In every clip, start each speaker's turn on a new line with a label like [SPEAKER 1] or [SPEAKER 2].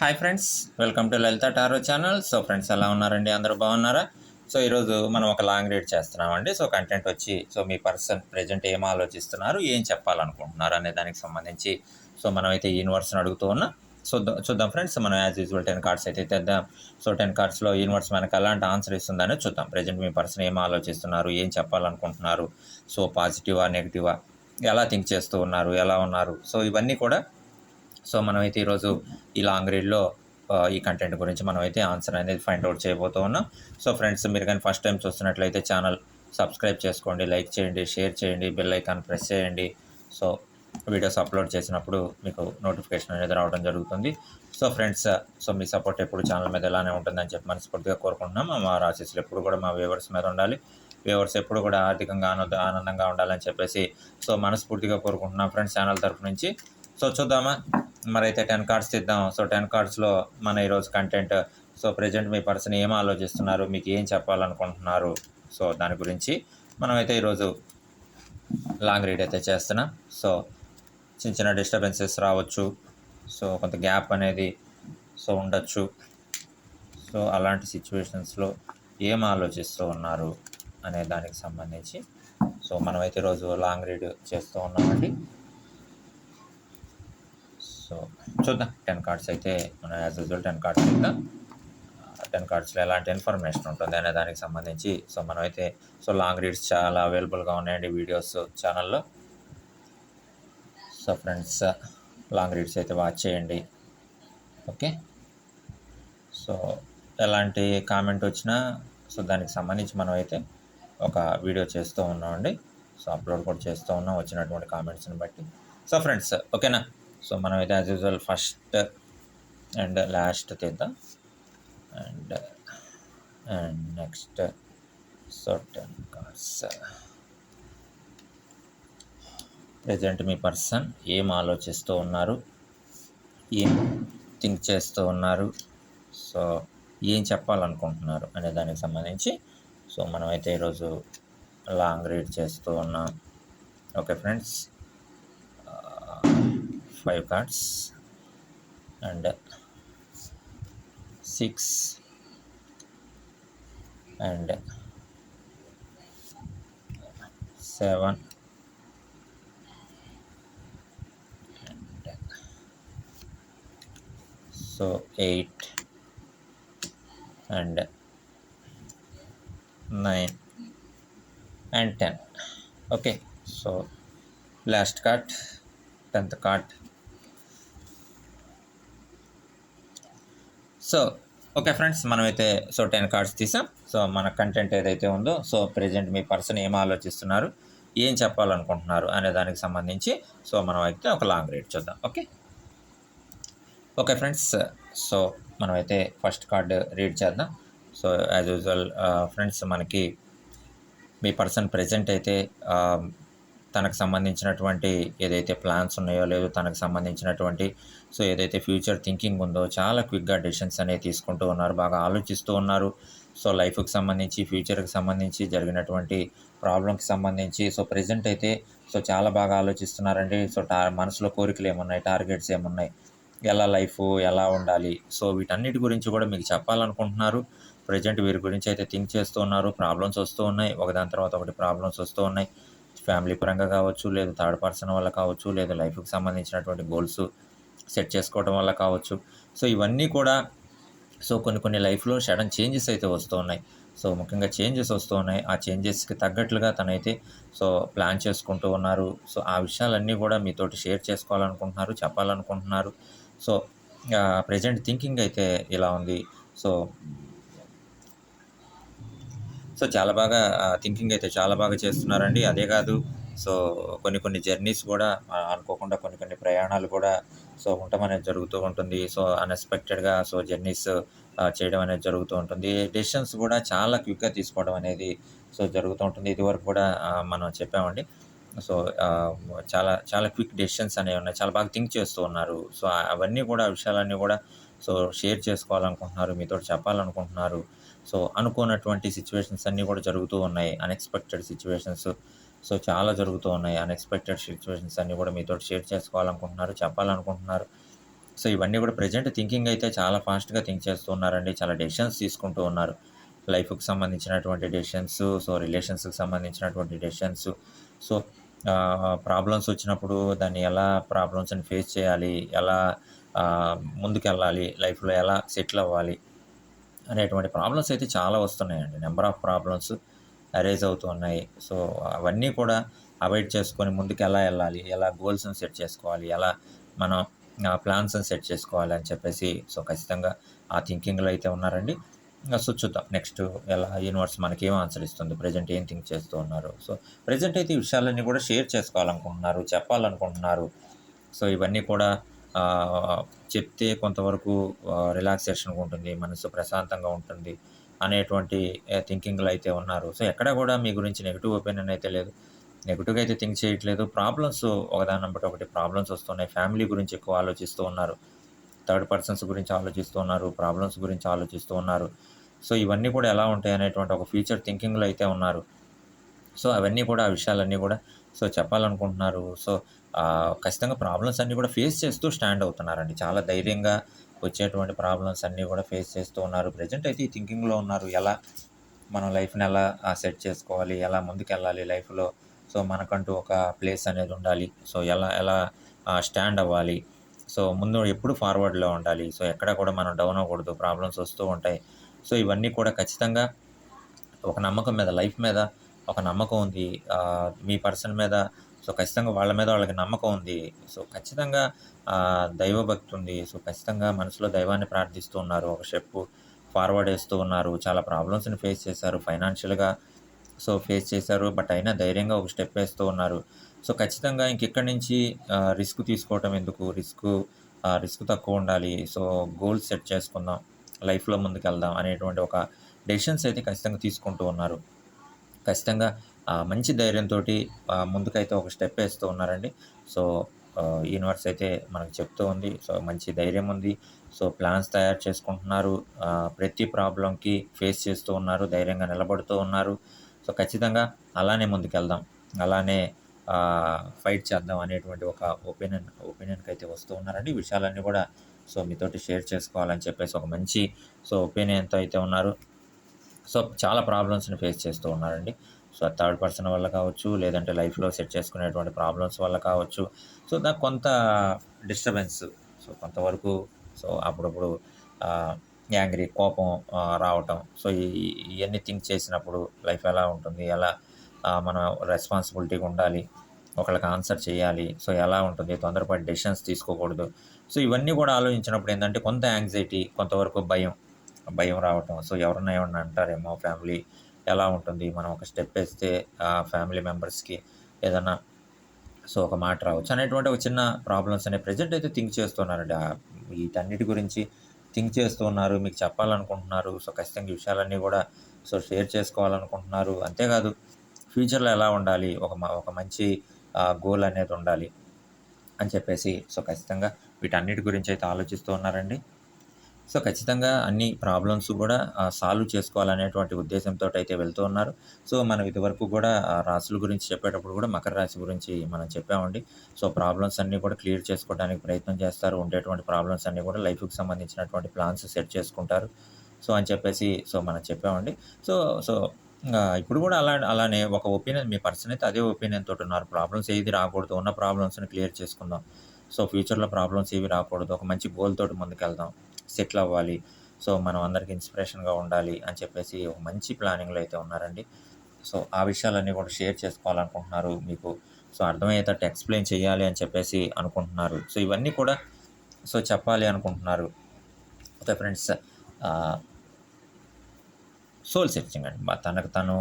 [SPEAKER 1] Hi friends welcome to Lalitha tarot channel so friends ఎలా ఉన్నారండి? అందరూ బాగున్నారా? సో ఈరోజు మనం ఒక లాంగ్ రీడ్ చేస్తున్నామండి. సో కంటెంట్ వచ్చి సో మీ పర్సన్ ప్రజెంట్ ఏం ఆలోచిస్తున్నారు? ఏం చెప్పాలనుకుంటున్నారు అనే దానికి సంబంధించి సో మనమైతే యూనివర్స్ని అడుగుతూ ఉన్నాం. సో చూద్దాం ఫ్రెండ్స్ మనం యాజ్ యూజువల్ టెన్ కార్డ్స్ అయితే తెద్దాం. సో టెన్ కార్డ్స్లో యూనివర్స్ మనకు ఎలాంటి ఆన్సర్ ఇస్తుందని చూద్దాం. ప్రజెంట్ మీ పర్సన్ ఏం ఆలోచిస్తున్నారు? ఏం చెప్పాలనుకుంటున్నారు? సో పాజిటివా నెగిటివా ఎలా థింక్ చేస్తూ ఉన్నారు? ఎలా ఉన్నారు? సో ఇవన్నీ కూడా సో మనమైతే ఈరోజు ఈ లాంగ్ రీడ్లో ఈ కంటెంట్ గురించి మనమైతే ఆన్సర్ అనేది ఫైండ్ అవుట్ చేయబోతూ ఉన్నాం. సో ఫ్రెండ్స్ మీరు కానీ ఫస్ట్ టైం చూస్తున్నట్లయితే ఛానల్ సబ్స్క్రైబ్ చేసుకోండి లైక్ చేయండి షేర్ చేయండి బెల్ ఐకాన్ ప్రెస్ చేయండి. సో వీడియోస్ అప్లోడ్ చేసినప్పుడు మీకు నోటిఫికేషన్ అనేది రావడం జరుగుతుంది. సో ఫ్రెండ్స్ సో మీ సపోర్ట్ ఎప్పుడు ఛానల్ మీద ఎలానే ఉంటుందని చెప్పి మనస్ఫూర్తిగా కోరుకుంటున్నాం. మా ఆశీస్సులు ఎప్పుడు కూడా మా వ్యూవర్స్ మీద ఉండాలి. వ్యూవర్స్ ఎప్పుడు కూడా ఆర్థికంగా ఆనంద ఆనందంగా ఉండాలని చెప్పేసి సో మనస్ఫూర్తిగా కోరుకుంటున్నాం ఫ్రెండ్స్ ఛానల్ తరఫు నుంచి. సో చూద్దామా. మరైతే టెన్ కార్డ్స్ ఇద్దాం సో టెన్ కార్డ్స్లో మన ఈరోజు కంటెంట్. సో ప్రజెంట్ మీ పర్సన్ ఏం ఆలోచిస్తున్నారు? మీకు ఏం చెప్పాలనుకుంటున్నారు? సో దాని గురించి మనమైతే ఈరోజు లాంగ్ రీడ్ అయితే చేస్తున్నాం. సో చిన్న చిన్న డిస్టర్బెన్సెస్ రావచ్చు. సో కొంత గ్యాప్ అనేది సో ఉండొచ్చు. సో అలాంటి సిచ్యువేషన్స్లో ఏం ఆలోచిస్తూ ఉన్నారు అనే దానికి సంబంధించి సో మనమైతే ఈరోజు లాంగ్ రీడ్ చేస్తూ ఉన్నామండి. సో చూద్దాం. టెన్ కార్డ్స్ అయితే మనం యాజ్ యూజువల్ టెన్ కార్డ్స్ చూద్దాం టెన్ కార్డ్స్లో ఎలాంటి ఇన్ఫర్మేషన్ ఉంటుంది అనే దానికి సంబంధించి సో మనమైతే సో లాంగ్ రీడ్స్ చాలా అవైలబుల్గా ఉన్నాయండి వీడియోస్ ఛానల్లో. సో ఫ్రెండ్స్ లాంగ్ రీడ్స్ అయితే వాచ్ చేయండి. ఓకే? సో ఎలాంటి కామెంట్ వచ్చినా సో దానికి సంబంధించి మనం అయితే ఒక వీడియో చేస్తూ ఉన్నామండి. సో అప్లోడ్ కూడా చేస్తూ ఉన్నాం వచ్చినటువంటి కామెంట్స్ని బట్టి. సో ఫ్రెండ్స్ ఓకేనా? సో మనం అయితే as usual first and last తీద్దాం and and next so ten present me person ఏం ఆలోచిస్తూ ఉన్నారు? ఏం థింక్ చేస్తూ ఉన్నారు? సో ఏం చెప్పాలనుకుంటున్నారు అనే దానికి సంబంధించి. సో మనమైతే ఈరోజు లాంగ్ రీడ్ చేస్తూ ఉన్నాం. Okay friends five cards and six and seven. And so eight and nine and ten. Okay so last card tenth card. So okay friends మనమైతే సో టెన్ కార్డ్స్ తీసాం. సో మన content ఏదైతే ఉందో so present మీ person ఏం ఆలోచిస్తున్నారు ఏం చెప్పాలనుకుంటున్నారు అనే దానికి సంబంధించి సో మనం అయితే ఒక లాంగ్ రీడ్ చూద్దాం ఓకే ఓకే ఫ్రెండ్స్ సో మనమైతే ఫస్ట్ కార్డ్ రీడ్ చేద్దాం. సో యాజ్ యూజువల్ ఫ్రెండ్స్ మనకి మీ పర్సన్ ప్రజెంట్ అయితే um, తనకు సంబంధించినటువంటి ఏదైతే ప్లాన్స్ ఉన్నాయో లేదో తనకు సంబంధించినటువంటి సో ఏదైతే ఫ్యూచర్ థింకింగ్ ఉందో చాలా క్విక్గా డెసిషన్స్ అనేవి తీసుకుంటూ ఉన్నారు బాగా ఆలోచిస్తూ ఉన్నారు. సో లైఫ్కి సంబంధించి ఫ్యూచర్కి సంబంధించి జరిగినటువంటి ప్రాబ్లంకి సంబంధించి సో ప్రజెంట్ అయితే సో చాలా బాగా ఆలోచిస్తున్నారండి. సో టా మనసులో కోరికలు ఏమున్నాయి టార్గెట్స్ ఏమున్నాయి ఎలా లైఫ్ ఎలా ఉండాలి? సో వీటన్నిటి గురించి కూడా మీకు చెప్పాలనుకుంటున్నారు. ప్రజెంట్ వీరి గురించి అయితే థింక్ చేస్తూ ఉన్నారు ప్రాబ్లమ్స్ వస్తూ ఉన్నాయి ఒకదాని తర్వాత ఒకటి ప్రాబ్లమ్స్ వస్తూ ఉన్నాయి. ఫ్యామిలీ పరంగా కావచ్చు లేదు థర్డ్ పర్సన్ వల్ల కావచ్చు లేదు లైఫ్కి సంబంధించినటువంటి గోల్స్ సెట్ చేసుకోవడం వల్ల కావచ్చు. సో ఇవన్నీ కూడా సో కొన్ని కొన్ని లైఫ్లో సడన్ చేంజెస్ అయితే వస్తూ ఉన్నాయి. సో ముఖ్యంగా చేంజెస్ వస్తూ ఉన్నాయి. ఆ చేంజెస్కి తగ్గట్లుగా తనైతే సో ప్లాన్ చేసుకుంటూ ఉన్నారు. సో ఆ విషయాలన్నీ కూడా మీతోటి షేర్ చేసుకోవాలనుకుంటున్నారు చెప్పాలనుకుంటున్నారు. సో ప్రజెంట్ థింకింగ్ అయితే ఇలా ఉంది. సో సో చాలా బాగా థింకింగ్ అయితే చాలా బాగా చేస్తున్నారండి. అదే కాదు సో కొన్ని కొన్ని జర్నీస్ కూడా అనుకోకుండా కొన్ని కొన్ని ప్రయాణాలు కూడా సో ఉండటం అనేది జరుగుతూ ఉంటుంది. సో అన్ఎక్స్పెక్టెడ్గా సో జర్నీస్ చేయడం అనేది జరుగుతూ ఉంటుంది. డెసిషన్స్ కూడా చాలా క్విక్గా తీసుకోవడం అనేది సో జరుగుతూ ఉంటుంది. ఇదివరకు కూడా మనం చెప్పామండి. సో చాలా చాలా క్విక్ డెసిషన్స్ అనేవి ఉన్నాయి. చాలా బాగా థింక్ చేస్తూ ఉన్నారు. సో అవన్నీ కూడా విషయాలన్నీ కూడా సో షేర్ చేసుకోవాలనుకుంటున్నారు మీతో చెప్పాలనుకుంటున్నారు. సో అనుకోనటువంటి సిచ్యువేషన్స్ అన్నీ కూడా జరుగుతూ ఉన్నాయి. అన్ఎక్స్పెక్టెడ్ సిచ్యువేషన్స్ సో చాలా జరుగుతూ ఉన్నాయి. అన్ఎక్స్పెక్టెడ్ సిచ్యువేషన్స్ అన్నీ కూడా మీతో షేర్ చేసుకోవాలనుకుంటున్నారు చెప్పాలనుకుంటున్నారు. సో ఇవన్నీ కూడా ప్రజెంట్ థింకింగ్ అయితే చాలా ఫాస్ట్గా థింక్ చేస్తూ ఉన్నారండి. చాలా డెసిషన్స్ తీసుకుంటూ ఉన్నారు. లైఫ్కి సంబంధించినటువంటి డెసిషన్స్ సో రిలేషన్స్కి సంబంధించినటువంటి డెసిషన్స్ సో ప్రాబ్లమ్స్ వచ్చినప్పుడు దాన్ని ఎలా ప్రాబ్లమ్స్ని ఫేస్ చేయాలి? ఎలా ముందుకెళ్ళాలి లైఫ్లో ఎలా సెటిల్ అవ్వాలి అనేటువంటి ప్రాబ్లమ్స్ అయితే చాలా వస్తున్నాయండి. నెంబర్ ఆఫ్ ప్రాబ్లమ్స్ అరేజ్ అవుతూ ఉన్నాయి. సో అవన్నీ కూడా అవాయిడ్ చేసుకొని ముందుకు ఎలా వెళ్ళాలి ఎలా గోల్స్ని సెట్ చేసుకోవాలి ఎలా మనం ప్లాన్స్ని సెట్ చేసుకోవాలి అని చెప్పేసి సో ఖచ్చితంగా ఆ థింకింగ్లో అయితే ఉన్నారండి. సో చూద్దాం నెక్స్ట్ ఎలా యూనివర్స్ మనకి ఏం ఆన్సర్ ఇస్తుంది ప్రజెంట్ ఏం థింక్ చేస్తూ ఉన్నారు. సో ప్రజెంట్ అయితే ఈ విషయాలన్నీ కూడా షేర్ చేసుకోవాలనుకుంటున్నారు చెప్పాలనుకుంటున్నారు. సో ఇవన్నీ కూడా చెప్తే కొంతవరకు రిలాక్సేషన్గా ఉంటుంది మనసు ప్రశాంతంగా ఉంటుంది అనేటువంటి థింకింగ్లు అయితే ఉన్నారు. సో ఎక్కడ కూడా మీ గురించి నెగిటివ్ ఒపీనియన్ అయితే లేదు. నెగిటివ్గా అయితే థింక్ చేయట్లేదు. ప్రాబ్లమ్స్ ఒకదాని బట్టి ఒకటి ప్రాబ్లమ్స్ వస్తున్నాయి. ఫ్యామిలీ గురించి ఎక్కువ ఆలోచిస్తూ ఉన్నారు. థర్డ్ పర్సన్స్ గురించి ఆలోచిస్తూ ఉన్నారు. ప్రాబ్లమ్స్ గురించి ఆలోచిస్తూ ఉన్నారు. సో ఇవన్నీ కూడా ఎలా ఉంటాయి అనేటువంటి ఒక ఫ్యూచర్ థింకింగ్లో అయితే ఉన్నారు. సో అవన్నీ కూడా ఆ విషయాలన్నీ కూడా సో చెప్పాలనుకుంటున్నారు. సో ఖచ్చితంగా ప్రాబ్లమ్స్ అన్నీ కూడా ఫేస్ చేస్తూ స్టాండ్ అవుతున్నారండి. చాలా ధైర్యంగా వచ్చేటువంటి ప్రాబ్లమ్స్ అన్నీ కూడా ఫేస్ చేస్తూ ఉన్నారు. ప్రజెంట్ అయితే ఈ థింకింగ్లో ఉన్నారు. ఎలా మనం లైఫ్ని ఎలా సెట్ చేసుకోవాలి? ఎలా ముందుకెళ్ళాలి లైఫ్లో సో మనకంటూ ఒక ప్లేస్ అనేది ఉండాలి. సో ఎలా ఎలా స్టాండ్ అవ్వాలి? సో ముందు ఎప్పుడు ఫార్వర్డ్లో ఉండాలి? సో ఎక్కడ కూడా మనం డౌన్ అవ్వకూడదు. ప్రాబ్లమ్స్ వస్తూ ఉంటాయి. సో ఇవన్నీ కూడా ఖచ్చితంగా ఒక నమ్మకం మీద లైఫ్ మీద ఒక నమ్మకం ఉంది. మీ పర్సన్ మీద సో ఖచ్చితంగా వాళ్ళ మీద వాళ్ళకి నమ్మకం ఉంది. సో ఖచ్చితంగా దైవభక్తి ఉంది. సో ఖచ్చితంగా మనసులో దైవాన్ని ప్రార్థిస్తూ ఉన్నారు. ఒక స్టెప్ ఫార్వర్డ్ వేస్తూ ఉన్నారు. చాలా ప్రాబ్లమ్స్ని ఫేస్ చేశారు. ఫైనాన్షియల్గా సో ఫేస్ చేశారు. బట్ అయినా ధైర్యంగా ఒక స్టెప్ వేస్తూ ఉన్నారు. సో ఖచ్చితంగా ఇంకెక్కడి నుంచి రిస్క్ తీసుకోవటం ఎందుకు? రిస్క్ రిస్క్ తక్కువ ఉండాలి. సో గోల్స్ సెట్ చేసుకుందాం. లైఫ్లో ముందుకెళ్దాం అనేటువంటి ఒక డెసిషన్స్ అయితే ఖచ్చితంగా తీసుకుంటూ ఉన్నారు. ఖచ్చితంగా మంచి ధైర్యంతో ముందుకైతే ఒక స్టెప్ వేస్తూ ఉన్నారండి. సో యూనివర్స్ అయితే మనకు చెప్తూ ఉంది. సో మంచి ధైర్యం ఉంది. సో ప్లాన్స్ తయారు చేసుకుంటున్నారు. ప్రతి ప్రాబ్లంకి ఫేస్ చేస్తూ ఉన్నారు. ధైర్యంగా నిలబడుతూ ఉన్నారు. సో ఖచ్చితంగా అలానే ముందుకెళ్దాం. అలానే ఫైట్ చేద్దాం అనేటువంటి ఒక ఒపీనియన్ ఒపీనియన్కి అయితే వస్తూ ఉన్నారండి. విషయాలన్నీ కూడా సో మీతోటి షేర్ చేసుకోవాలని చెప్పేసి ఒక మంచి సో ఒపీనియన్తో అయితే ఉన్నారు. సో చాలా ప్రాబ్లమ్స్ని ఫేస్ చేస్తూ ఉన్నారండి. సో థర్డ్ పర్సన్ వల్ల కావచ్చు లేదంటే లైఫ్లో సెట్ చేసుకునేటువంటి ప్రాబ్లమ్స్ వల్ల కావచ్చు. సో దానికి కొంత డిస్టర్బెన్స్ సో కొంతవరకు సో అప్పుడప్పుడు యాంగ్రీ కోపం రావటం. సో ఈ ఇవన్నీ థింక్ చేసినప్పుడు లైఫ్ ఎలా ఉంటుంది ఎలా మన రెస్పాన్సిబిలిటీగా ఉండాలి ఒకళ్ళకి ఆన్సర్ చేయాలి సో ఎలా ఉంటుంది తొందరపడి డెసిషన్స్ తీసుకోకూడదు. సో ఇవన్నీ కూడా ఆలోచించినప్పుడు ఏంటంటే కొంత యాంగ్జైటీ కొంతవరకు భయం భయం రావటం. సో ఎవరన్నా ఏమన్నా అంటారేమో ఫ్యామిలీ ఎలా ఉంటుంది? మనం ఒక స్టెప్ వేస్తే ఆ ఫ్యామిలీ మెంబర్స్కి ఏదన్నా సో ఒక మాట రావచ్చు అనేటువంటి ఒక చిన్న ప్రాబ్లమ్స్ అనే ప్రజెంట్ అయితే థింక్ చేస్తున్నారండి. వీటన్నిటి గురించి థింక్ చేస్తూ ఉన్నారు మీకు చెప్పాలనుకుంటున్నారు. సో ఖచ్చితంగా విషయాలన్నీ కూడా సో షేర్ చేసుకోవాలనుకుంటున్నారు. అంతేకాదు ఫ్యూచర్లో ఎలా ఉండాలి? ఒక మ- ఒక మంచి గోల్ అనేది ఉండాలి అని చెప్పేసి సో ఖచ్చితంగా వీటన్నిటి గురించి అయితే ఆలోచిస్తూ ఉన్నారండి. సో ఖచ్చితంగా అన్ని ప్రాబ్లమ్స్ కూడా సాల్వ్ చేసుకోవాలనేటువంటి ఉద్దేశంతో అయితే వెళ్తూ ఉన్నారు. సో మనం ఇదివరకు కూడా ఆ, రాశుల గురించి చెప్పేటప్పుడు కూడా మకర రాశి గురించి మనం చెప్పామండి. సో ప్రాబ్లమ్స్ అన్నీ కూడా క్లియర్ చేసుకోవడానికి ప్రయత్నం చేస్తారు. ఉండేటువంటి ప్రాబ్లమ్స్ అన్నీ కూడా లైఫ్కి సంబంధించినటువంటి ప్లాన్స్ సెట్ చేసుకుంటారు. సో అని చెప్పేసి సో మనం చెప్పామండి. సో సో ఇప్పుడు కూడా అలా అలానే ఒక ఒపీనియన్ మీ పర్సన్ అయితే అదే ఒపీనియన్ తోటి ఉన్నారు. ప్రాబ్లమ్స్ ఏది రాకూడదు ఉన్న ప్రాబ్లమ్స్ని క్లియర్ చేసుకుందాం. సో ఫ్యూచర్లో ప్రాబ్లమ్స్ ఏవి రాకూడదు ఒక మంచి గోల్ తోటి ముందుకెళ్దాం. సెటిల్ అవ్వాలి సో మనం అందరికి ఇన్స్పిరేషన్గా ఉండాలి అని చెప్పేసి ఒక మంచి ప్లానింగ్లో అయితే ఉన్నారండి. సో ఆ విషయాలన్నీ కూడా షేర్ చేసుకోవాలనుకుంటున్నారు మీకు. సో అర్థమయ్యేటట్టు ఎక్స్ప్లెయిన్ చేయాలి అని చెప్పేసి అనుకుంటున్నారు. సో ఇవన్నీ కూడా సో చెప్పాలి అనుకుంటున్నారు. ఓకే ఫ్రెండ్స్ సోల్ సెర్చింగ్ అండి. తనకు తను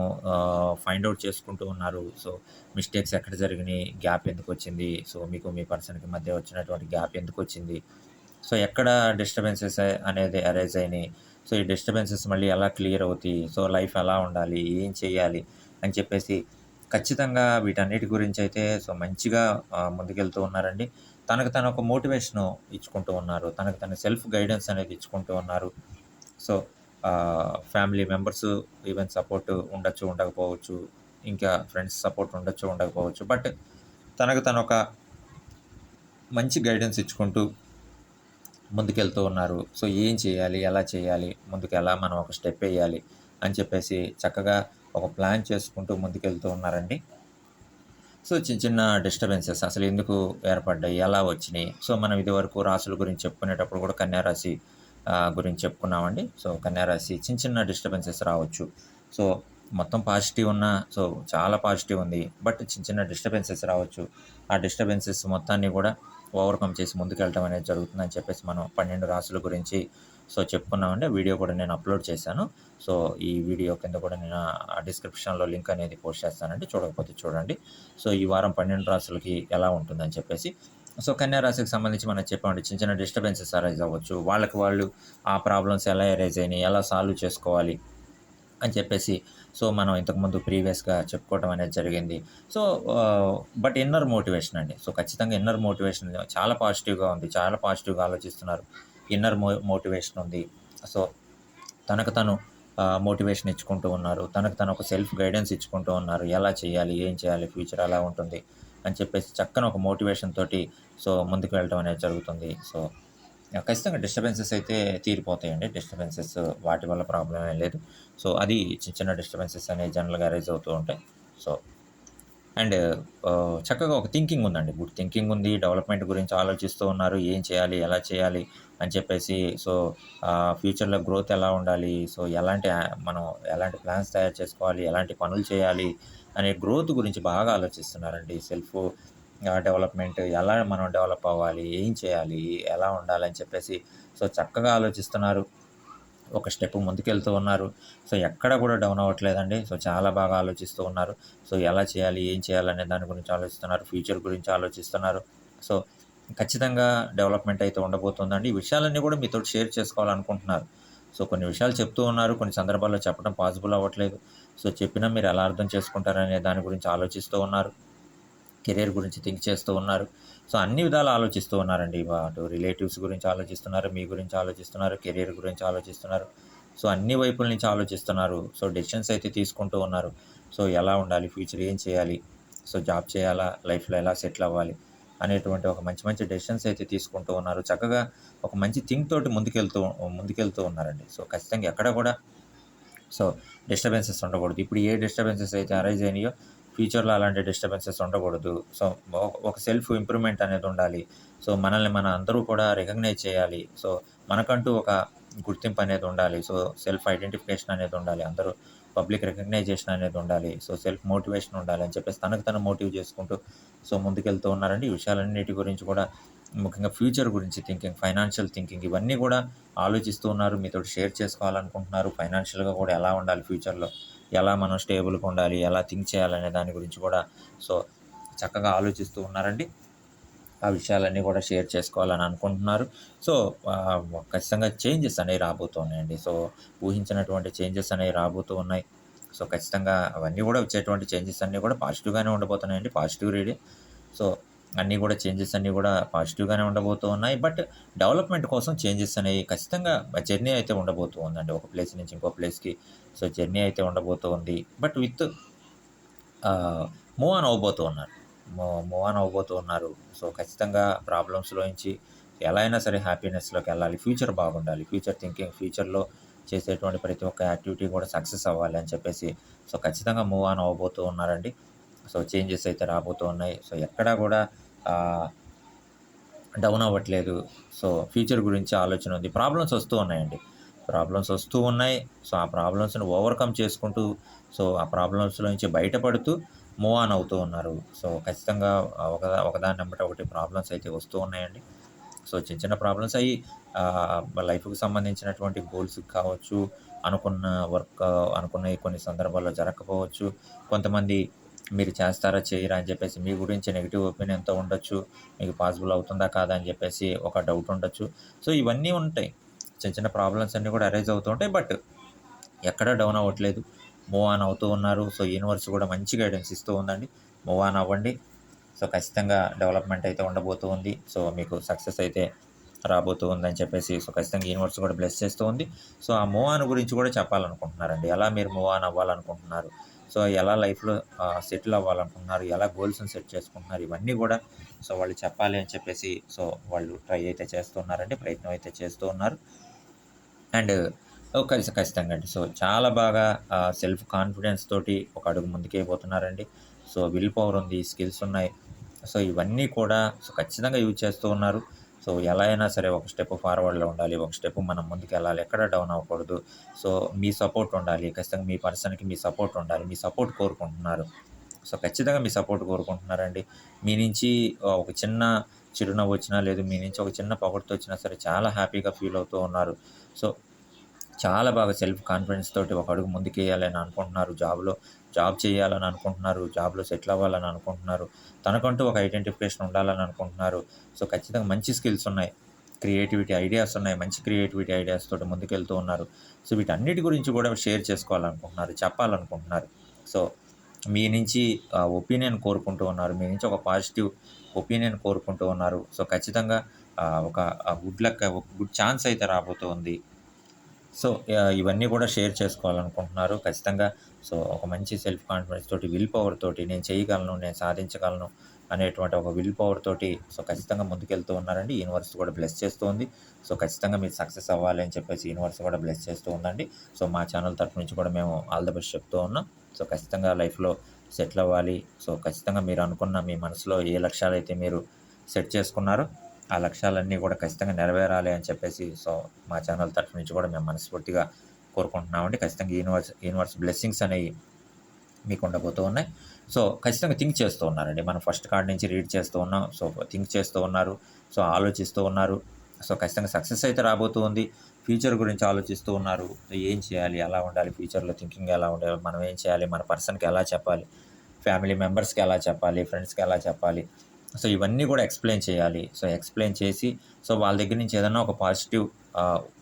[SPEAKER 1] ఫైండ్ అవుట్ చేసుకుంటూ ఉన్నారు. సో మిస్టేక్స్ ఎక్కడ జరిగినాయి? గ్యాప్ ఎందుకు వచ్చింది? సో మీకు మీ పర్సన్కి మధ్య వచ్చినటువంటి గ్యాప్ ఎందుకు వచ్చింది? సో ఎక్కడ డిస్టర్బెన్సెస్ అనేది అరైజ్ అయినాయి. సో ఈ డిస్టర్బెన్సెస్ మళ్ళీ ఎలా క్లియర్ అవుతాయి? సో లైఫ్ ఎలా ఉండాలి? ఏం చేయాలి? అని చెప్పేసి ఖచ్చితంగా వీటన్నిటి గురించి అయితే సో మంచిగా ముందుకెళ్తూ ఉన్నారండి. తనకు తను ఒక మోటివేషన్ ఇచ్చుకుంటూ ఉన్నారు. తనకు తన సెల్ఫ్ గైడెన్స్ అనేది ఇచ్చుకుంటూ ఉన్నారు. So family members even support ఉండొచ్చు ఉండకపోవచ్చు. ఇంకా ఫ్రెండ్స్ సపోర్ట్ ఉండొచ్చు ఉండకపోవచ్చు. బట్ తనకు తను ఒక మంచి గైడెన్స్ ఇచ్చుకుంటూ ముందుకెళ్తూ ఉన్నారు. సో ఏం చేయాలి? ఎలా చేయాలి? ముందుకు ఎలా మనం ఒక స్టెప్ వేయాలి? అని చెప్పేసి చక్కగా ఒక ప్లాన్ చేసుకుంటూ ముందుకెళ్తూ ఉన్నారండి. సో చిన్న చిన్న డిస్టర్బెన్సెస్ అసలు ఎందుకు ఏర్పడ్డాయి? ఎలా వచ్చినాయి? సో మనం ఇదివరకు రాసుల గురించి చెప్పుకునేటప్పుడు కూడా కన్యారాశి గురించి చెప్పుకున్నామండి. సో కన్యారాశి చిన్న చిన్న డిస్టర్బెన్సెస్ రావచ్చు. సో మొత్తం పాజిటివ్ ఉన్న సో చాలా పాజిటివ్ ఉంది. బట్ చిన్న చిన్న డిస్టర్బెన్సెస్ రావచ్చు. ఆ డిస్టర్బెన్సెస్ మొత్తాన్ని కూడా ఓవర్కమ్ చేసి ముందుకెళ్ళటం అనేది జరుగుతుందని చెప్పేసి మనం పన్నెండు రాసుల గురించి సో చెప్పుకున్నామంటే వీడియో కూడా నేను అప్లోడ్ చేశాను. సో ఈ వీడియో కింద కూడా నేను ఆ డిస్క్రిప్షన్లో లింక్ అనేది పోస్ట్ చేస్తానండి. చూడకపోతే చూడండి. సో ఈ వారం పన్నెండు రాసులకి ఎలా ఉంటుందని చెప్పేసి. సో కన్యా రాశికి సంబంధించి మనం చెప్పండి చిన్న చిన్న డిస్టర్బెన్సెస్ అరైజ్ అవ్వచ్చు. వాళ్ళకి వాళ్ళు ఆ ప్రాబ్లమ్స్ ఎలా అరైజ్ అయినాయి? ఎలా సాల్వ్ చేసుకోవాలి? అని చెప్పేసి సో మనం ఇంతకుముందు ప్రీవియస్గా చెప్పుకోవడం అనేది జరిగింది. సో బట్ ఇన్నర్ మోటివేషన్ అండి. సో ఖచ్చితంగా ఇన్నర్ మోటివేషన్ చాలా పాజిటివ్గా ఉంది. చాలా పాజిటివ్గా ఆలోచిస్తున్నారు. ఇన్నర్ మో మోటివేషన్ ఉంది. సో తనకు తను మోటివేషన్ ఇచ్చుకుంటూ ఉన్నారు. తనకు తను ఒక సెల్ఫ్ గైడెన్స్ ఇచ్చుకుంటూ ఉన్నారు. ఎలా చేయాలి? ఏం చేయాలి? ఫ్యూచర్ ఎలా ఉంటుంది? అని చెప్పేసి చక్కని ఒక మోటివేషన్ తోటి సో ముందుకు వెళ్ళడం అనేది జరుగుతుంది. సో ఖచ్చితంగా డిస్టర్బెన్సెస్ అయితే తీరిపోతాయండి. డిస్టర్బెన్సెస్ వాటి వల్ల ప్రాబ్లం ఏం లేదు. సో అది చిన్న చిన్న డిస్టర్బెన్సెస్ అనేవి జనరల్గా రైజ్ అవుతూ ఉంటాయి. సో అండ్ చక్కగా ఒక థింకింగ్ ఉందండి. గుడ్ థింకింగ్ ఉంది డెవలప్మెంట్ గురించి ఆలోచిస్తూ ఉన్నారు ఏం చేయాలి ఎలా చేయాలి అని చెప్పేసి సో ఫ్యూచర్లో గ్రోత్ ఎలా ఉండాలి సో ఎలాంటి మనం ఎలాంటి ప్లాన్స్ తయారు చేసుకోవాలి ఎలాంటి పనులు చేయాలి అనే గ్రోత్ గురించి బాగా ఆలోచిస్తున్నారండి. సెల్ఫ్ డెవలప్మెంట్ ఎలా మనం డెవలప్ అవ్వాలి ఏం చేయాలి ఎలా ఉండాలని చెప్పేసి సో చక్కగా ఆలోచిస్తున్నారు. ఒక స్టెప్ ముందుకెళ్తూ ఉన్నారు. సో ఎక్కడ కూడా డౌన్ అవ్వట్లేదండి. సో చాలా బాగా ఆలోచిస్తూ ఉన్నారు. సో ఎలా చేయాలి ఏం చేయాలనే దాని గురించి ఆలోచిస్తున్నారు. ఫ్యూచర్ గురించి ఆలోచిస్తున్నారు. సో ఖచ్చితంగా డెవలప్మెంట్ అయితే ఉండబోతుందండి. ఈ విషయాలన్నీ కూడా మీతో షేర్ చేసుకోవాలనుకుంటున్నారు. సో కొన్ని విషయాలు చెప్తూ ఉన్నారు. కొన్ని సందర్భాల్లో చెప్పడం పాసిబుల్ అవ్వట్లేదు. సో చెప్పినా మీరు ఎలా అర్థం చేసుకుంటారనే దాని గురించి ఆలోచిస్తూ ఉన్నారు. కెరీర్ గురించి థింక్ చేస్తూ ఉన్నారు. సో అన్ని విధాలు ఆలోచిస్తూ ఉన్నారండి. అటు రిలేటివ్స్ గురించి ఆలోచిస్తున్నారు మీ గురించి ఆలోచిస్తున్నారు కెరీర్ గురించి ఆలోచిస్తున్నారు. సో అన్ని వైపుల నుంచి ఆలోచిస్తున్నారు. సో డెసిషన్స్ అయితే తీసుకుంటూ ఉన్నారు. సో ఎలా ఉండాలి ఫ్యూచర్ ఏం చేయాలి సో జాబ్ చేయాలా లైఫ్లో ఎలా సెటిల్ అవ్వాలి అనేటువంటి ఒక మంచి మంచి డెసిషన్స్ అయితే తీసుకుంటూ ఉన్నారు. చక్కగా ఒక మంచి థింక్ తోటి ముందుకెళ్తూ ముందుకెళ్తూ ఉన్నారండి. సో ఖచ్చితంగా ఎక్కడ కూడా సో డిస్టర్బెన్సెస్ ఉండకూడదు. ఇప్పుడు ఏ డిస్టర్బెన్సెస్ అయితే అరైజ్ అయినాయో ఫ్యూచర్లో అలాంటి డిస్టర్బెన్సెస్ ఉండకూడదు. సో ఒక- సెల్ఫ్ ఇంప్రూవ్మెంట్ అనేది ఉండాలి. సో మనల్ని మన అందరూ కూడా రికగ్నైజ్ చేయాలి. సో మనకంటూ ఒక గుర్తింపు అనేది ఉండాలి. సో సెల్ఫ్ ఐడెంటిఫికేషన్ అనేది ఉండాలి. అందరూ పబ్లిక్ రికగ్నైజేషన్ అనేది ఉండాలి. సో సెల్ఫ్ మోటివేషన్ ఉండాలి అని చెప్పేసి తనకు తను మోటివ్ చేసుకుంటూ సో ముందుకెళ్తూ ఉన్నారండి. ఈ విషయాలన్నిటి గురించి కూడా ముఖ్యంగా ఫ్యూచర్ గురించి థింకింగ్ ఫైనాన్షియల్ థింకింగ్ ఇవన్నీ కూడా ఆలోచిస్తూ ఉన్నారు. మీతో షేర్ చేసుకోవాలనుకుంటున్నారు. ఫైనాన్షియల్గా కూడా ఎలా ఉండాలి ఫ్యూచర్లో ఎలా మనం స్టేబుల్గా ఉండాలి ఎలా థింక్ చేయాలనే దాని గురించి కూడా సో చక్కగా ఆలోచిస్తూ ఉన్నారండి. ఆ విషయాలన్నీ కూడా షేర్ చేసుకోవాలని అనుకుంటున్నారు. సో ఖచ్చితంగా చేంజెస్ అనేవి రాబోతున్నాయండి సో ఊహించినటువంటి చేంజెస్ అనేవి రాబోతూ ఉన్నాయి. సో ఖచ్చితంగా అవన్నీ కూడా వచ్చేటువంటి చేంజెస్ అన్నీ కూడా పాజిటివ్గానే ఉండబోతున్నాయండి పాజిటివ్ రీడింగ్ సో అన్నీ కూడా చేంజెస్ అన్నీ కూడా పాజిటివ్గానే ఉండబోతూ ఉన్నాయి. బట్ డెవలప్మెంట్ కోసం చేంజెస్ అనేవి ఖచ్చితంగా జర్నీ అయితే ఉండబోతూ ఉందండి. ఒక ప్లేస్ నుంచి ఇంకో ప్లేస్కి సో జర్నీ అయితే ఉండబోతూ ఉంది. బట్ విత్ మూవ్ ఆన్ అవ్వబోతూ ఉన్నారు. మూవ్ ఆన్ అవ్వబోతూ ఉన్నారు. సో ఖచ్చితంగా ప్రాబ్లమ్స్లో నుంచి ఎలా అయినా సరే హ్యాపీనెస్లోకి వెళ్ళాలి. ఫ్యూచర్ బాగుండాలి. ఫ్యూచర్ థింకింగ్ ఫ్యూచర్లో చేసేటువంటి ప్రతి ఒక్క యాక్టివిటీ కూడా సక్సెస్ అవ్వాలి అని చెప్పేసి. సో ఖచ్చితంగా మూవ్ ఆన్ అవ్వబోతూ ఉన్నారండి. సో చేంజెస్ అయితే రాబోతూ ఉన్నాయి సో ఎక్కడా కూడా డౌన్ అవ్వట్లేదు. సో ఫ్యూచర్ గురించి ఆలోచన ఉంది. ప్రాబ్లమ్స్ వస్తూ ఉన్నాయండి. ప్రాబ్లమ్స్ వస్తూ ఉన్నాయి. సో ఆ ప్రాబ్లమ్స్ని ఓవర్కమ్ చేసుకుంటూ సో ఆ ప్రాబ్లమ్స్ నుంచి బయటపడుతూ మూవ్ ఆన్ అవుతూ ఉన్నారు. సో ఖచ్చితంగా ఒక ఒకదాని వెంబట ఒకటి ప్రాబ్లమ్స్ అయితే వస్తూ ఉన్నాయండి. సో చిన్న చిన్న ప్రాబ్లమ్స్ అయ్యి లైఫ్కి సంబంధించినటువంటి గోల్స్ కావచ్చు అనుకున్న వర్క్ అనుకున్న కొన్ని సందర్భాల్లో జరగకపోవచ్చు. కొంతమంది మీరు చేస్తారా చేయరా అని చెప్పేసి మీ గురించి నెగిటివ్ ఒపీనియన్తో ఉండొచ్చు మీకు పాసిబుల్ అవుతుందా కాదా అని చెప్పేసి ఒక డౌట్ ఉండొచ్చు. సో ఇవన్నీ ఉంటాయి. చిన్న చిన్న ప్రాబ్లమ్స్ అన్నీ కూడా అరైజ్ అవుతూ ఉంటాయి. బట్ ఎక్కడ డౌన్ అవ్వట్లేదు. మూవ్ ఆన్ అవుతూ ఉన్నారు. సో యూనివర్స్ కూడా మంచి గైడెన్స్ ఇస్తూ ఉందండి. మూవ్ ఆన్ అవ్వండి. సో ఖచ్చితంగా డెవలప్మెంట్ అయితే ఉండబోతూ ఉంది. సో మీకు సక్సెస్ అయితే రాబోతూ ఉందని చెప్పేసి సో ఖచ్చితంగా యూనివర్స్ కూడా బ్లెస్ చేస్తూ ఉంది. సో ఆ మూవ్ ఆన్ గురించి కూడా చెప్పాలనుకుంటున్నారండి. ఎలా మీరు మూవ్ ఆన్ అవ్వాలనుకుంటున్నారు? సో ఎలా లైఫ్లో సెటిల్ అవ్వాలనుకుంటున్నారు ఎలా గోల్స్ని సెట్ చేసుకుంటున్నారు ఇవన్నీ కూడా సో వాళ్ళు చెప్పాలి అని చెప్పేసి సో వాళ్ళు ట్రై అయితే చేస్తున్నారండి ప్రయత్నం అయితే చేస్తూ ఉన్నారు. అండ్ కలిసి ఖచ్చితంగా అండి. సో చాలా బాగా సెల్ఫ్ కాన్ఫిడెన్స్ తోటి ఒక అడుగు ముందుకే పోతున్నారండి. సో విల్ పవర్ ఉంది స్కిల్స్ ఉన్నాయి. సో ఇవన్నీ కూడా సో ఖచ్చితంగా యూజ్ చేస్తూ ఉన్నారు. సో ఎలా అయినా సరే ఒక స్టెప్ ఫార్వర్డ్లో ఉండాలి ఒక స్టెప్ మనం ముందుకు వెళ్ళాలి ఎక్కడ డౌన్ అవ్వకూడదు. సో మీ సపోర్ట్ ఉండాలి. ఖచ్చితంగా మీ పర్సన్కి మీ సపోర్ట్ ఉండాలి. మీ సపోర్ట్ కోరుకుంటున్నారు. సో ఖచ్చితంగా మీ సపోర్ట్ కోరుకుంటున్నారండి. మీ నుంచి ఒక చిన్న చిరునవ్వు వచ్చినా లేదు మీ నుంచి ఒక చిన్న పొగడుతో వచ్చినా సరే చాలా హ్యాపీగా ఫీల్ అవుతూ ఉన్నారు. సో చాలా బాగా సెల్ఫ్ కాన్ఫిడెన్స్ తోటి ఒక అడుగు ముందుకు వేయాలని అనుకుంటున్నారు జాబ్లో. జాబ్ చేయాలని అనుకుంటున్నారు జాబ్లో సెటిల్ అవ్వాలని అనుకుంటున్నారు తనకంటూ ఒక ఐడెంటిఫికేషన్ ఉండాలని అనుకుంటున్నారు. సో ఖచ్చితంగా మంచి స్కిల్స్ ఉన్నాయి క్రియేటివిటీ ఐడియాస్ ఉన్నాయి మంచి క్రియేటివిటీ ఐడియాస్ తోటి ముందుకెళ్తూ ఉన్నారు. సో వీటన్నిటి గురించి కూడా షేర్ చేసుకోవాలనుకుంటున్నారు చెప్పాలనుకుంటున్నారు. సో మీ నుంచి ఒపీనియన్ కోరుకుంటూ ఉన్నారు మీ నుంచి ఒక పాజిటివ్ ఒపీనియన్ కోరుకుంటూ ఉన్నారు. సో ఖచ్చితంగా ఒక గుడ్ లక్ ఒక గుడ్ ఛాన్స్ అయితే రాబోతోంది. సో ఇవన్నీ కూడా షేర్ చేసుకోవాలనుకుంటున్నారు. ఖచ్చితంగా సో ఒక మంచి సెల్ఫ్ కాన్ఫిడెన్స్ తోటి విల్ పవర్ తోటి నేను చేయగలను నేను సాధించగలను అనేటువంటి ఒక విల్ పవర్ తోటి సో ఖచ్చితంగా ముందుకెళ్తూ ఉన్నారండి. యూనివర్స్ కూడా బ్లెస్ చేస్తూ ఉంది సో ఖచ్చితంగా మీరు సక్సెస్ అవ్వాలి అని చెప్పేసి యూనివర్స్ కూడా బ్లెస్ చేస్తూ ఉందండి. సో మా ఛానల్ తరఫు నుంచి కూడా మేము ఆల్ ద బెస్ట్ చెప్తూ ఉన్నాం. సో ఖచ్చితంగా లైఫ్లో సెటిల్ అవ్వాలి. సో ఖచ్చితంగా మీరు అనుకున్న మీ మనసులో ఏ లక్ష్యాలు అయితే మీరు సెట్ చేసుకున్నారో ఆ లక్ష్యాలన్నీ కూడా ఖచ్చితంగా నెరవేరాలి అని చెప్పేసి సో మా ఛానల్ తరఫు నుంచి కూడా మేము మనస్ఫూర్తిగా కోరుకుంటున్నామండి. ఖచ్చితంగా యూనివర్స్ యూనివర్స్ బ్లెస్సింగ్స్ అనేవి మీకు ఉండబోతూ ఉన్నాయి. సో ఖచ్చితంగా థింక్ చేస్తూ ఉన్నారండి. మనం ఫస్ట్ కార్డ్ నుంచి రీడ్ చేస్తూ ఉన్నాం. సో థింక్ చేస్తూ ఉన్నారు. సో ఆలోచిస్తూ ఉన్నారు. సో ఖచ్చితంగా సక్సెస్ అయితే రాబోతూ ఉంది. ఫ్యూచర్ గురించి ఆలోచిస్తూ ఉన్నారు. ఏం చేయాలి? ఎలా ఉండాలి? ఫ్యూచర్లో థింకింగ్ ఎలా ఉండాలి? మనం ఏం చేయాలి? మన పర్సన్కి ఎలా చెప్పాలి? ఫ్యామిలీ మెంబర్స్కి ఎలా చెప్పాలి? ఫ్రెండ్స్కి ఎలా చెప్పాలి? సో ఇవన్నీ కూడా ఎక్స్ప్లెయిన్ చేయాలి. సో ఎక్స్ప్లెయిన్ చేసి సో వాళ్ళ దగ్గర నుంచి ఏదైనా ఒక పాజిటివ్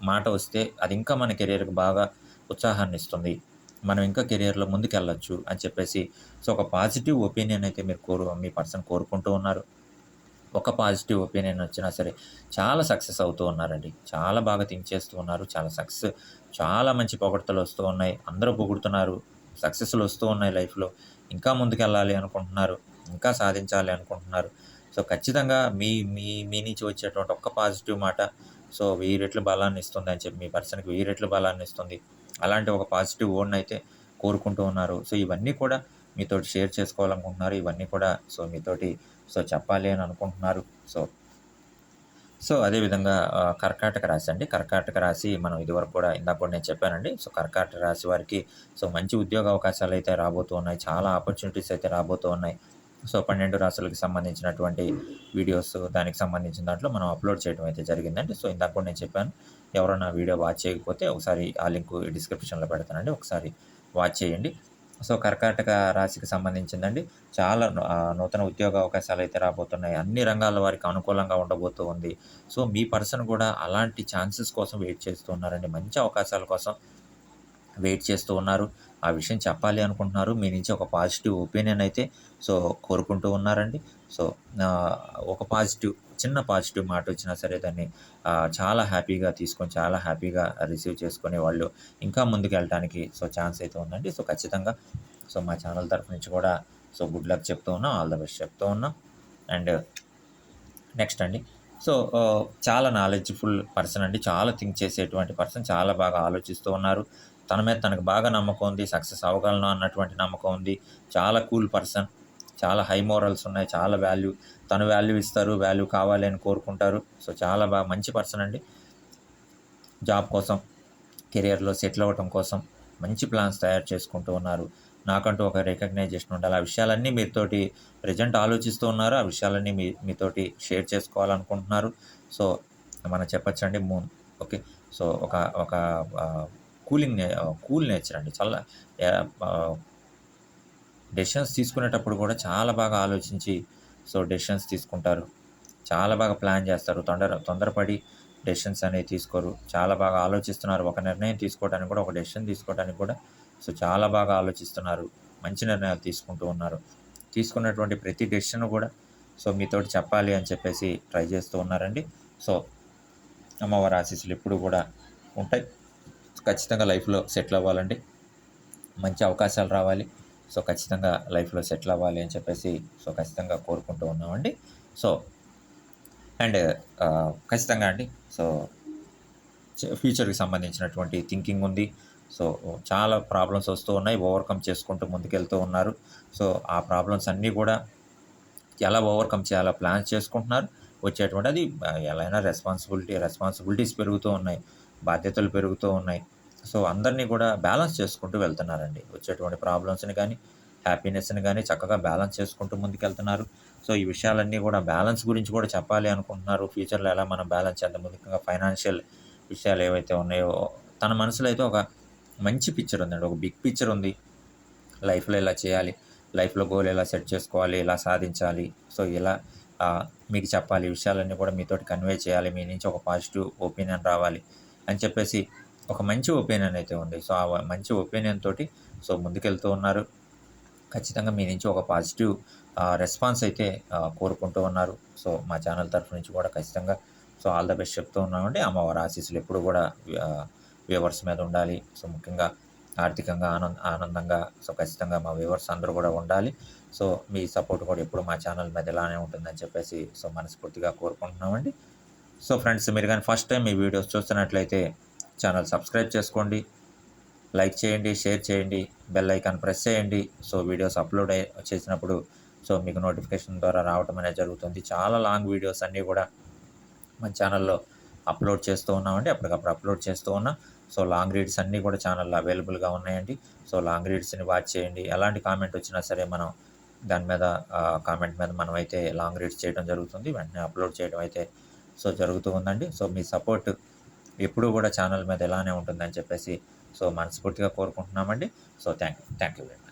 [SPEAKER 1] మాట వస్తే అది ఇంకా మన కెరియర్కి బాగా ఉత్సాహాన్ని ఇస్తుంది. మనం ఇంకా కెరియర్లో ముందుకెళ్ళొచ్చు అని చెప్పేసి సో ఒక పాజిటివ్ ఒపీనియన్ అయితే మీరు కోరు మీ పర్సన్ కోరుకుంటూ ఉన్నారు. ఒక పాజిటివ్ ఒపీనియన్ వచ్చినా సరే చాలా సక్సెస్ అవుతూ ఉన్నారండి. చాలా బాగా థింక్ చేస్తూ ఉన్నారు. చాలా సక్సెస్ చాలా మంచి పొగడ్తలు వస్తూ ఉన్నాయి. అందరూ పొగుడుతున్నారు. సక్సెస్లు వస్తూ ఉన్నాయి లైఫ్లో. ఇంకా ముందుకెళ్ళాలి అనుకుంటున్నారు. ఇంకా సాధించాలి అనుకుంటున్నారు. సో ఖచ్చితంగా మీ మీ మీ నుంచి వచ్చేటువంటి ఒక్క పాజిటివ్ మాట సో వెయ్యి రెట్లు బలాన్ని ఇస్తుంది అని చెప్పి మీ పర్సన్కి వెయ్యి రెట్లు బలాన్ని ఇస్తుంది. అలాంటి ఒక పాజిటివ్ ఓన్ అయితే కోరుకుంటూ ఉన్నారు. సో ఇవన్నీ కూడా మీతోటి షేర్ చేసుకోవాలనుకుంటున్నారు. ఇవన్నీ కూడా సో మీతోటి సో చెప్పాలి అని అనుకుంటున్నారు. సో సో అదేవిధంగా కర్కాటక రాశి అండి. కర్కాటక రాశి మనం ఇదివరకు కూడా ఇందాక కూడా నేను చెప్పానండి. సో కర్కాటక రాశి వారికి సో మంచి ఉద్యోగ అవకాశాలు అయితే రాబోతూ ఉన్నాయి. చాలా ఆపర్చునిటీస్ అయితే రాబోతూ ఉన్నాయి. సో పన్నెండు రాశులకు సంబంధించినటువంటి వీడియోస్ దానికి సంబంధించిన దాంట్లో మనం అప్లోడ్ చేయడం అయితే జరిగిందండి. సో ఇందాక నేను చెప్పాను ఎవరైనా వీడియో వాచ్ చేయకపోతే ఒకసారి ఆ లింక్ డిస్క్రిప్షన్లో పెడతానండి. ఒకసారి వాచ్ చేయండి. సో కర్కాటక రాశికి సంబంధించిందండి. చాలా నూతన ఉద్యోగ అవకాశాలు అయితే రాబోతున్నాయి. అన్ని రంగాల వారికి అనుకూలంగా ఉండబోతూ ఉంది. సో మీ పర్సన్ కూడా అలాంటి ఛాన్సెస్ కోసం వెయిట్ చేస్తూ ఉన్నారండి. మంచి అవకాశాల కోసం వెయిట్ చేస్తూ ఉన్నారు. ఆ విషయం చెప్పాలి అనుకుంటున్నారు. మీ నుంచి ఒక పాజిటివ్ ఒపీనియన్ అయితే సో కోరుకుంటూ ఉన్నారండి. సో ఒక పాజిటివ్ చిన్న పాజిటివ్ మాట వచ్చినా సరే దాన్ని చాలా హ్యాపీగా తీసుకొని చాలా హ్యాపీగా రిసీవ్ చేసుకునే వాళ్ళు ఇంకా ముందుకు వెళ్ళడానికి సో ఛాన్స్ అయితే ఉందండి. సో ఖచ్చితంగా సో మా ఛానల్ తరఫు నుంచి కూడా సో గుడ్ లక్ చెప్తూ ఉన్నాం ఆల్ ద బెస్ట్ చెప్తూ ఉన్నాం. అండ్ నెక్స్ట్ అండి. సో చాలా నాలెడ్జ్ఫుల్ పర్సన్ అండి. చాలా థింక్ చేసేటువంటి పర్సన్. చాలా బాగా ఆలోచిస్తూ ఉన్నారు. తన మీద తనకు బాగా నమ్మకం ఉంది సక్సెస్ అవ్వగలను అన్నటువంటి నమ్మకం ఉంది. చాలా కూల్ పర్సన్ చాలా హై మోరల్స్ ఉన్నాయి చాలా వాల్యూ. తను వాల్యూ ఇస్తారు వాల్యూ కావాలి అని కోరుకుంటారు. సో చాలా బాగా మంచి పర్సన్ అండి. జాబ్ కోసం కెరియర్లో సెటిల్ అవ్వటం కోసం మంచి ప్లాన్స్ తయారు చేసుకుంటూ ఉన్నారు. నాకంటూ ఒక రికగ్నైజేషన్ ఉండాలి. ఆ విషయాలన్నీ మీతోటి ప్రజెంట్ ఆలోచిస్తూ ఉన్నారు. ఆ విషయాలన్నీ మీ మీతోటి షేర్ చేసుకోవాలనుకుంటున్నారు. సో మనం చెప్పచ్చండి? Moon okay. సో ఒక ఒక కూలింగ్ కూల్ నేచర్ అండి. చాలా డెసిషన్స్ తీసుకునేటప్పుడు కూడా చాలా బాగా ఆలోచించి సో డెసిషన్స్ తీసుకుంటారు. చాలా బాగా ప్లాన్ చేస్తారు. తొందర తొందరపడి డెసిషన్స్ అనేవి తీసుకోరు. చాలా బాగా ఆలోచిస్తున్నారు. ఒక నిర్ణయం తీసుకోవడానికి కూడా ఒక డెసిషన్ తీసుకోవడానికి కూడా సో చాలా బాగా ఆలోచిస్తున్నారు. మంచి నిర్ణయాలు తీసుకుంటూ ఉన్నారు. తీసుకున్నటువంటి ప్రతి డెసిషన్ కూడా సో మీతోటి చెప్పాలి అని చెప్పేసి ట్రై చేస్తూ ఉన్నారండి. సో అమ్మవారి ఆశీస్సులు ఎప్పుడు కూడా ఉంటాయి. ఖచ్చితంగా లైఫ్లో సెటిల్ అవ్వాలండి. మంచి అవకాశాలు రావాలి. సో ఖచ్చితంగా లైఫ్లో సెటిల్ అవ్వాలి అని చెప్పేసి సో ఖచ్చితంగా కోరుకుంటూ ఉన్నామండి. సో అండ్ ఖచ్చితంగా అండి. సో ఫ్యూచర్కి సంబంధించినటువంటి థింకింగ్ ఉంది. సో చాలా ప్రాబ్లమ్స్ వస్తూ ఉన్నాయి. ఓవర్కమ్ చేసుకుంటూ ముందుకెళ్తూ ఉన్నారు. సో ఆ ప్రాబ్లమ్స్ అన్నీ కూడా ఎలా ఓవర్కమ్ చేయాలో ప్లాన్స్ చేసుకుంటున్నారు. వచ్చేటువంటి అది ఎలా అయినా రెస్పాన్సిబిలిటీ రెస్పాన్సిబిలిటీస్ పెరుగుతూ ఉన్నాయి. బాధ్యతలు పెరుగుతూ ఉన్నాయి. సో అందరినీ కూడా బ్యాలెన్స్ చేసుకుంటూ వెళ్తున్నారండి. వచ్చేటువంటి ప్రాబ్లమ్స్ని కానీ హ్యాపీనెస్ని కానీ చక్కగా బ్యాలెన్స్ చేసుకుంటూ ముందుకెళ్తున్నారు. సో ఈ విషయాలన్నీ కూడా బ్యాలెన్స్ గురించి కూడా చెప్పాలి అనుకుంటున్నారు. ఫ్యూచర్లో ఎలా మనం బ్యాలెన్స్ చేద్దాం? ముఖ్యంగా ఫైనాన్షియల్ విషయాలు ఏవైతే ఉన్నాయో తన మనసులో అయితే ఒక మంచి పిక్చర్ ఉందండి. ఒక బిగ్ పిక్చర్ ఉంది. లైఫ్లో ఇలా చేయాలి? లైఫ్లో గోల్ ఎలా సెట్ చేసుకోవాలి? ఎలా సాధించాలి? సో ఇలా మీకు చెప్పాలి. విషయాలన్నీ కూడా మీతోటి కన్వే చేయాలి. మీ నుంచి ఒక పాజిటివ్ ఒపీనియన్ రావాలి అని చెప్పేసి ఒక మంచి ఒపీనియన్ అయితే ఉంది. సో ఆ మంచి ఒపీనియన్ తోటి సో ముందుకెళ్తూ ఉన్నారు. ఖచ్చితంగా మీ నుంచి ఒక పాజిటివ్ రెస్పాన్స్ అయితే కోరుకుంటూ ఉన్నారు. సో మా ఛానల్ తరఫు నుంచి కూడా ఖచ్చితంగా సో ఆల్ ద బెస్ట్ చెప్తూ ఉన్నామండి. అమ్మవారి ఆశీస్సులు ఎప్పుడు కూడా వ్యూవర్స్ మీద ఉండాలి. సో ముఖ్యంగా ఆర్థికంగా ఆనంద ఆనందంగా సో ఖచ్చితంగా మా వ్యూవర్స్ అందరూ కూడా ఉండాలి. సో మీ సపోర్ట్ కూడా ఎప్పుడు మా ఛానల్ మీద ఇలానే ఉంటుందని చెప్పేసి సో మనస్ఫూర్తిగా కోరుకుంటున్నామండి. సో ఫ్రెండ్స్ మీరు కానీ ఫస్ట్ టైం మీ వీడియోస్ చూస్తున్నట్లయితే ఛానల్ సబ్స్క్రైబ్ చేసుకోండి లైక్ చేయండి షేర్ చేయండి బెల్ ఐకాన్ ప్రెస్ చేయండి. సో వీడియోస్ అప్లోడ్ అయ్యి చేసినప్పుడు సో మీకు నోటిఫికేషన్ ద్వారా రావటం అనేది జరుగుతుంది. చాలా లాంగ్ వీడియోస్ అన్నీ కూడా మన ఛానల్లో అప్లోడ్ చేస్తూ ఉన్నామండి. అప్పటికప్పుడు అప్లోడ్ చేస్తూ ఉన్నాం. సో లాంగ్ రీడ్స్ అన్నీ కూడా ఛానల్లో అవైలబుల్గా ఉన్నాయండి. సో లాంగ్ రీడ్స్ని వాచ్ చేయండి. ఎలాంటి కామెంట్ వచ్చినా సరే మనం దాని మీద కామెంట్ మీద మనం అయితే లాంగ్ రీడ్స్ చేయడం జరుగుతుంది. వెంటనే అప్లోడ్ చేయడం అయితే సో జరుగుతూ ఉందండి. సో మీ సపోర్ట్ ఎప్పుడూ కూడా ఛానల్ మీద ఇలానే ఉంటుందని చెప్పేసి సో మనస్ఫూర్తిగా కోరుకుంటున్నామండి. So thank you. Thank you. Very much